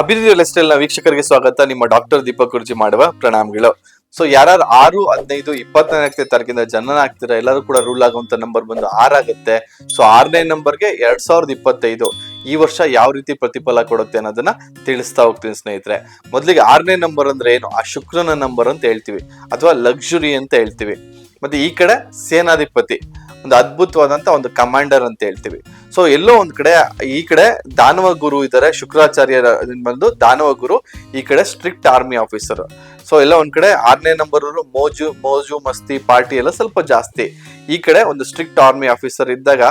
ಅಭಿವೃದ್ಧಿ ಲೆಸ್ಟೈಲ್ನ ವೀಕ್ಷಕರಿಗೆ ಸ್ವಾಗತ. ನಿಮ್ಮ ಡಾಕ್ಟರ್ ದೀಪಕ್ ಗುರುಜಿ ಮಾಡುವ ಪ್ರಣಾಮಗಳು ಸೊ ಯಾರು ಆರು, ಹದಿನೈದು, ಇಪ್ಪತ್ತನೇ ತಾರೀಕಿಂದ ಜನನ ಆಗ್ತೀರಾ? ಎಲ್ಲರೂ ಕೂಡ ರೂಲ್ ಆಗುವಂತ ನಂಬರ್ ಬಂದು ಆರಾಗುತ್ತೆ ಸೊ ಆರನೇ ನಂಬರ್ಗೆ ಎರಡ್ ಸಾವಿರದ ಇಪ್ಪತ್ತೈದು. ಈ ವರ್ಷ ಯಾವ ರೀತಿ ಪ್ರತಿಫಲ ಕೊಡುತ್ತೆ ಅನ್ನೋದನ್ನ ತಿಳಿಸ್ತಾ ಹೋಗ್ತೀನಿ ಸ್ನೇಹಿತರೆ. ಮೊದಲಿಗೆ ಆರನೇ ನಂಬರ್ ಅಂದ್ರೆ ಏನು? ಆ ಶುಕ್ರನ ನಂಬರ್ ಅಂತ ಹೇಳ್ತೀವಿ. ಅಥವಾ ಲಕ್ಸುರಿ ಅಂತ ಹೇಳ್ತೀವಿ. ಮತ್ತೆ ಈ ಕಡೆ ಸೇನಾಧಿಪತಿ. ಒಂದು ಅದ್ಭುತವಾದಂತ ಒಂದು ಕಮಾಂಡರ್ ಅಂತ ಹೇಳ್ತೀವಿ. ಸೊ ಎಲ್ಲೋ ಒಂದ್ ಕಡೆ, ಈ ಕಡೆ ದಾನವ ಗುರು ಇದ್ದಾರೆ ಶುಕ್ರಾಚಾರ್ಯರ ಬಂದು ದಾನವ ಗುರು, ಈ ಕಡೆ ಸ್ಟ್ರಿಕ್ಟ್ ಆರ್ಮಿ ಆಫೀಸರ್ ಸೊ ಎಲ್ಲ ಒಂದ್ ಕಡೆ ಆರನೇ ನಂಬರ್ ಮೋಜು ಮೋಜು, ಮಸ್ತಿ, ಪಾರ್ಟಿ ಎಲ್ಲ ಸ್ವಲ್ಪ ಜಾಸ್ತಿ. ಈ ಕಡೆ ಒಂದು ಸ್ಟ್ರಿಕ್ಟ್ ಆರ್ಮಿ ಆಫೀಸರ್ ಇದ್ದಾಗ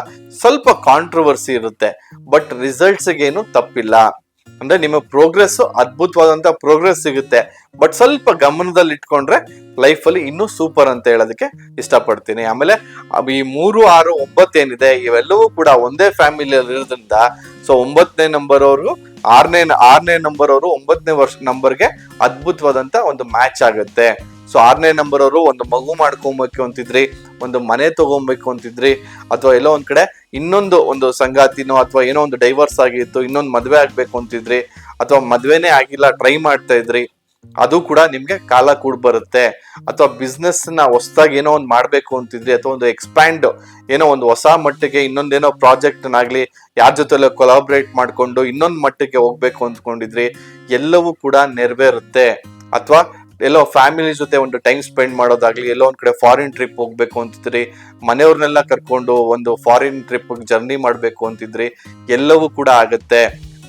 ಸ್ವಲ್ಪ ಕಾಂಟ್ರವರ್ಸಿ ಇರುತ್ತೆ. ಬಟ್ ರಿಸಲ್ಟ್ಸ್ ಏನು ತಪ್ಪಿಲ್ಲ. ಅಂದ್ರೆ ನಿಮ್ಮ ಪ್ರೋಗ್ರೆಸ್ ಅದ್ಭುತವಾದಂತ ಪ್ರೋಗ್ರೆಸ್ ಸಿಗುತ್ತೆ. ಬಟ್ ಸ್ವಲ್ಪ ಗಮನದಲ್ಲಿ ಇಟ್ಕೊಂಡ್ರೆ ಲೈಫ್ ಅಲ್ಲಿ ಇನ್ನೂ ಸೂಪರ್ ಅಂತ ಹೇಳೋದಕ್ಕೆ ಇಷ್ಟಪಡ್ತೀನಿ. ಆಮೇಲೆ ಈ ಮೂರು, ಆರು, ಒಂಬತ್ತು ಏನಿದೆ, ಇವೆಲ್ಲವೂ ಕೂಡ ಒಂದೇ ಫ್ಯಾಮಿಲಿಯಲ್ಲಿ ಇರೋದ್ರಿಂದ, ಸೊ ಒಂಬತ್ತನೇ ನಂಬರ್ ಅವರು ಆರನೇ ಆರನೇ ನಂಬರ್ ಅವರು ಒಂಬತ್ತನೇ ವರ್ಷ, ನಂಬರ್ಗೆ ಅದ್ಭುತವಾದಂತ ಒಂದು ಮ್ಯಾಚ್ ಆಗುತ್ತೆ. ಸೊ ಆರನೇ ನಂಬರ್ ಅವರು ಒಂದು ಮಗು ಮಾಡ್ಕೊಬೇಕು ಅಂತಿದ್ರಿ, ಒಂದು ಮನೆ ತಗೊಬೇಕು ಅಂತಿದ್ರಿ, ಅಥವಾ ಎಲ್ಲೋ ಒಂದ್ ಕಡೆ ಇನ್ನೊಂದು ಒಂದು ಸಂಗಾತಿನೋ ಅಥವಾ ಏನೋ ಒಂದು ಡೈವರ್ಸ್ ಆಗಿತ್ತು, ಇನ್ನೊಂದು ಮದುವೆ ಆಗ್ಬೇಕು ಅಂತಿದ್ರಿ, ಅಥವಾ ಮದ್ವೆನೇ ಆಗಿಲ್ಲ ಟ್ರೈ ಮಾಡ್ತಾ ಇದ್ರಿ ಅದು ಕೂಡ ನಿಮ್ಗೆ ಕಾಲ ಕೂಡ ಬರುತ್ತೆ. ಅಥವಾ ಬಿಸ್ನೆಸ್ನ ಹೊಸದಾಗಿ ಏನೋ ಒಂದು ಮಾಡಬೇಕು ಅಂತಿದ್ರೆ ಅಥವಾ ಒಂದು ಎಕ್ಸ್ಪ್ಯಾಂಡ್ ಏನೋ ಒಂದು ಹೊಸ ಮಟ್ಟಿಗೆ ಇನ್ನೊಂದೇನೋ ಪ್ರಾಜೆಕ್ಟ್ ನಾಗ್ಲಿ ಯಾರ ಜೊತೆ ಕೊಲಾಬ್ರೇಟ್ ಮಾಡ್ಕೊಂಡು ಇನ್ನೊಂದು ಮಟ್ಟಕ್ಕೆ ಹೋಗ್ಬೇಕು ಅಂದ್ಕೊಂಡಿದ್ರಿ ಎಲ್ಲವೂ ಕೂಡ ನೆರವೇರುತ್ತೆ. ಅಥವಾ ಎಲ್ಲೋ ಫ್ಯಾಮಿಲಿ ಜೊತೆ ಒಂದು ಟೈಮ್ ಸ್ಪೆಂಡ್ ಮಾಡೋದಾಗ್ಲಿ, ಎಲ್ಲೋ ಒಂದ್ ಕಡೆ ಫಾರಿನ್ ಟ್ರಿಪ್ ಹೋಗ್ಬೇಕು ಅಂತಿದ್ರಿ ಮನೆಯವ್ರನ್ನೆಲ್ಲ ಕರ್ಕೊಂಡು ಒಂದು ಫಾರಿನ್ ಟ್ರಿಪ್ ಜರ್ನಿ ಮಾಡ್ಬೇಕು ಅಂತಿದ್ರಿ ಎಲ್ಲವೂ ಕೂಡ ಆಗುತ್ತೆ.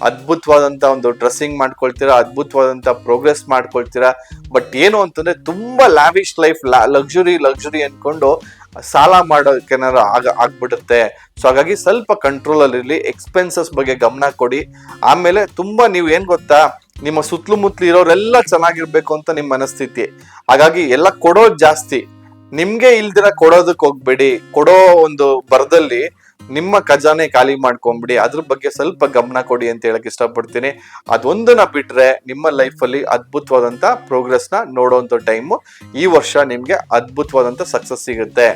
ಅದ್ಭುತವಾದಂತ ಒಂದು ಡ್ರೆಸ್ಸಿಂಗ್ ಮಾಡ್ಕೊಳ್ತೀರಾ, ಅದ್ಭುತವಾದಂತ ಪ್ರೋಗ್ರೆಸ್ ಮಾಡ್ಕೊಳ್ತೀರಾ. ಬಟ್ ಏನು ಅಂತಂದ್ರೆ ತುಂಬಾ ಲ್ಯಾವಿಶ್ ಲೈಫ್ ಲಕ್ಸುರಿ ಲಕ್ಸುರಿ ಅನ್ಕೊಂಡು ಸಾಲ ಮಾಡೋಕೆನಾರು ಆಗ, ಆಗ್ಬಿಡುತ್ತೆ. ಸೊ ಹಾಗಾಗಿ ಸ್ವಲ್ಪ ಕಂಟ್ರೋಲ್ ಅಲ್ಲಿ ಇರ್ಲಿ ಎಕ್ಸ್ಪೆನ್ಸಸ್ ಬಗ್ಗೆ ಗಮನ ಕೊಡಿ. ಆಮೇಲೆ ತುಂಬಾ ನೀವು ಏನ್ ಗೊತ್ತಾ, ನಿಮ್ಮ ಸುತ್ತಲೂ ಮುತ್ತಲು ಇರೋರೆಲ್ಲ ಚೆನ್ನಾಗಿರ್ಬೇಕು ಅಂತ ನಿಮ್ಮ ಮನಸ್ಥಿತಿ. ಹಾಗಾಗಿ ಎಲ್ಲ ಕೊಡೋದು ಜಾಸ್ತಿ. ನಿಮ್ಗೆ ಇಲ್ದಿರ ಕೊಡೋದಕ್ಕೆ ಹೋಗ್ಬೇಡಿ. ಕೊಡೋ ಒಂದು ಬರದಲ್ಲಿ ನಿಮ್ಮ ಖಜಾನೆ ಖಾಲಿ ಮಾಡ್ಕೊಂಬಿಡಿ. ಅದ್ರ ಬಗ್ಗೆ ಸ್ವಲ್ಪ ಗಮನ ಕೊಡಿ ಅಂತ ಹೇಳಕ್ ಇಷ್ಟಪಡ್ತೀನಿ. ಅದೊಂದನ್ನ ಬಿಟ್ರೆ ನಿಮ್ಮ ಲೈಫ್ ಅಲ್ಲಿ ಅದ್ಭುತವಾದಂತ ಪ್ರೋಗ್ರೆಸ್ನ ನೋಡುವಂತ ಟೈಮು ಈ ವರ್ಷ ನಿಮ್ಗೆ ಅದ್ಭುತವಾದಂತ ಸಕ್ಸಸ್ ಸಿಗುತ್ತೆ.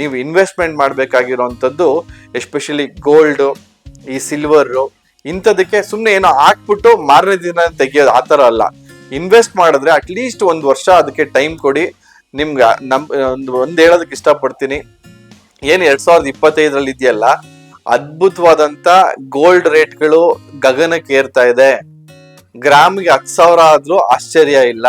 ನೀವು ಇನ್ವೆಸ್ಟ್ಮೆಂಟ್ ಮಾಡ್ಬೇಕಾಗಿರೋಂಥದ್ದು ಎಸ್ಪೆಷಲಿ ಗೋಲ್ಡ್ ಈ ಸಿಲ್ವರ್ ಇಂಥದಕ್ಕೆ ಸುಮ್ಮನೆ ಏನೋ ಹಾಕ್ಬಿಟ್ಟು ಮಾರನೇ ದಿನ ತೆಗಿಯೋದು ಆ ಥರ ಅಲ್ಲ. ಇನ್ವೆಸ್ಟ್ ಮಾಡಿದ್ರೆ ಅಟ್ಲೀಸ್ಟ್ ಒಂದು ವರ್ಷ ಅದಕ್ಕೆ ಟೈಮ್ ಕೊಡಿ. ನಿಮ್ಗೆ ನಮ್, ಒಂದು ಒಂದು ಹೇಳೋದಕ್ಕೆ ಇಷ್ಟಪಡ್ತೀನಿ. ಏನು ಎರಡ್ ಸಾವಿರದ ಇಪ್ಪತ್ತೈದರಲ್ಲಿ ಇದೆಯಲ್ಲ, ಅದ್ಭುತವಾದಂತ ಗೋಲ್ಡ್ ರೇಟ್ಗಳು ಗಗನಕ್ಕೆ ಏರ್ತಾ ಇದೆ. ಗ್ರಾಮ್ಗೆ ಹತ್ತು ಸಾವಿರ ಆದ್ರೂ ಆಶ್ಚರ್ಯ ಇಲ್ಲ.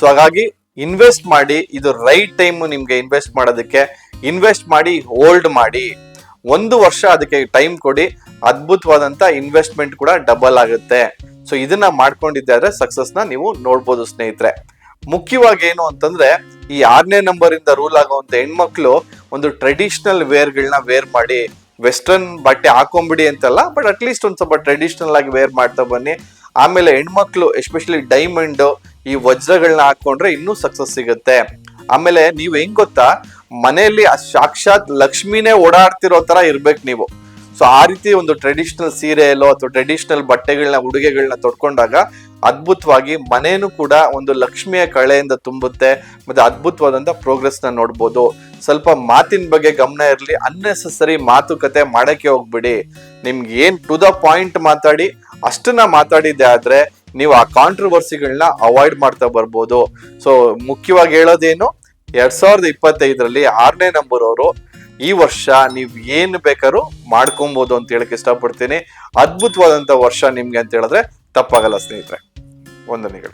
ಸೊ ಹಾಗಾಗಿ ಇನ್ವೆಸ್ಟ್ ಮಾಡಿ, ಇದು ರೈಟ್ ಟೈಮ್ ನಿಮ್ಗೆ ಇನ್ವೆಸ್ಟ್ ಮಾಡೋದಕ್ಕೆ ಇನ್ವೆಸ್ಟ್ ಮಾಡಿ ಹೋಲ್ಡ್ ಮಾಡಿ. ಒಂದು ವರ್ಷ ಅದಕ್ಕೆ ಟೈಮ್ ಕೊಡಿ, ಅದ್ಭುತವಾದಂತ ಇನ್ವೆಸ್ಟ್ಮೆಂಟ್ ಕೂಡ ಡಬಲ್ ಆಗುತ್ತೆ. ಸೊ ಇದನ್ನ ಮಾಡ್ಕೊಂಡಿದ್ದಾದ್ರೆ ಸಕ್ಸಸ್ನ ನೀವು ನೋಡ್ಬೋದು ಸ್ನೇಹಿತರೆ. ಮುಖ್ಯವಾಗಿ ಏನು ಅಂತಂದ್ರೆ, ಈ ಆರನೇ ನಂಬರ್ ಇಂದ ರೂಲ್ ಆಗುವಂತ ಹೆಣ್ಮಕ್ಳು ಒಂದು ಟ್ರೆಡಿಷನಲ್ ವೇರ್ಗಳನ್ನ ವೇರ್ ಮಾಡಿ ವೆಸ್ಟರ್ನ್ ಬಟ್ಟೆ ಹಾಕೊಂಬಿಡಿ ಅಂತಲ್ಲ ಬಟ್ ಅಟ್ಲೀಸ್ಟ್ ಒಂದು ಸ್ವಲ್ಪ ಟ್ರೆಡಿಷನಲ್ ಆಗಿ ವೇರ್ ಮಾಡ್ತಾ ಬನ್ನಿ. ಆಮೇಲೆ ಹೆಣ್ಮಕ್ಳು ಎಸ್ಪೆಷಲಿ ಡೈಮಂಡ್ ಈ ವಜ್ರಗಳನ್ನ ಹಾಕೊಂಡ್ರೆ ಇನ್ನೂ ಸಕ್ಸಸ್ ಸಿಗುತ್ತೆ. ಆಮೇಲೆ ನೀವು ಹೆಂಗ್ ಗೊತ್ತಾ? ಮನೆಯಲ್ಲಿ ಸಾಕ್ಷಾತ್ ಲಕ್ಷ್ಮಿನೇ ಓಡಾಡ್ತಿರೋ ತರ ಇರ್ಬೇಕು ನೀವು. ಸೊ ಆ ರೀತಿ ಒಂದು ಟ್ರೆಡಿಷನಲ್ ಸೀರೆಯಲ್ಲೋ ಅಥವಾ ಟ್ರೆಡಿಷನಲ್ ಬಟ್ಟೆಗಳನ್ನ ಉಡುಗೆಗಳನ್ನ ತೊಡ್ಕೊಂಡಾಗ ಅದ್ಭುತವಾಗಿ ಮನೇನು ಕೂಡ ಒಂದು ಲಕ್ಷ್ಮಿಯ ಕಳೆಯಿಂದ ತುಂಬುತ್ತೆ, ಮತ್ತೆ ಅದ್ಭುತವಾದಂತ ಪ್ರೋಗ್ರೆಸ್ನ ನೋಡ್ಬೋದು. ಸ್ವಲ್ಪ ಮಾತಿನ ಬಗ್ಗೆ ಗಮನ ಇರಲಿ ಅನ್ನೆಸೆಸರಿ ಮಾತುಕತೆ ಮಾಡಕ್ಕೆ ಹೋಗ್ಬಿಡಿ. ನಿಮ್ಗೆ ಏನ್ ಟು ದ ಪಾಯಿಂಟ್ ಮಾತಾಡಿ, ಅಷ್ಟನ್ನ ಮಾತಾಡಿದ್ದೆ ಆದ್ರೆ ನೀವು ಆ ಕಾಂಟ್ರವರ್ಸಿಗಳನ್ನ ಅವಾಯ್ಡ್ ಮಾಡ್ತಾ ಬರ್ಬೋದು. ಸೊ ಮುಖ್ಯವಾಗಿ ಹೇಳೋದೇನು, ಎರಡ್ ಸಾವಿರದ ಇಪ್ಪತ್ತೈದರಲ್ಲಿ ಆರನೇ ನಂಬರ್ ಅವರು, ಈ ವರ್ಷ ನೀವು ಏನು ಬೇಕಾದ್ರೂ ಮಾಡ್ಕೊಬೋದು ಅಂತ ಹೇಳಕ್ ಇಷ್ಟಪಡ್ತೀನಿ. ಅದ್ಭುತವಾದಂತ ವರ್ಷ ನಿಮ್ಗೆ ಅಂತ ಹೇಳಿದ್ರೆ ತಪ್ಪಾಗಲ್ಲ ಸ್ನೇಹಿತರೆ. Onda Negro.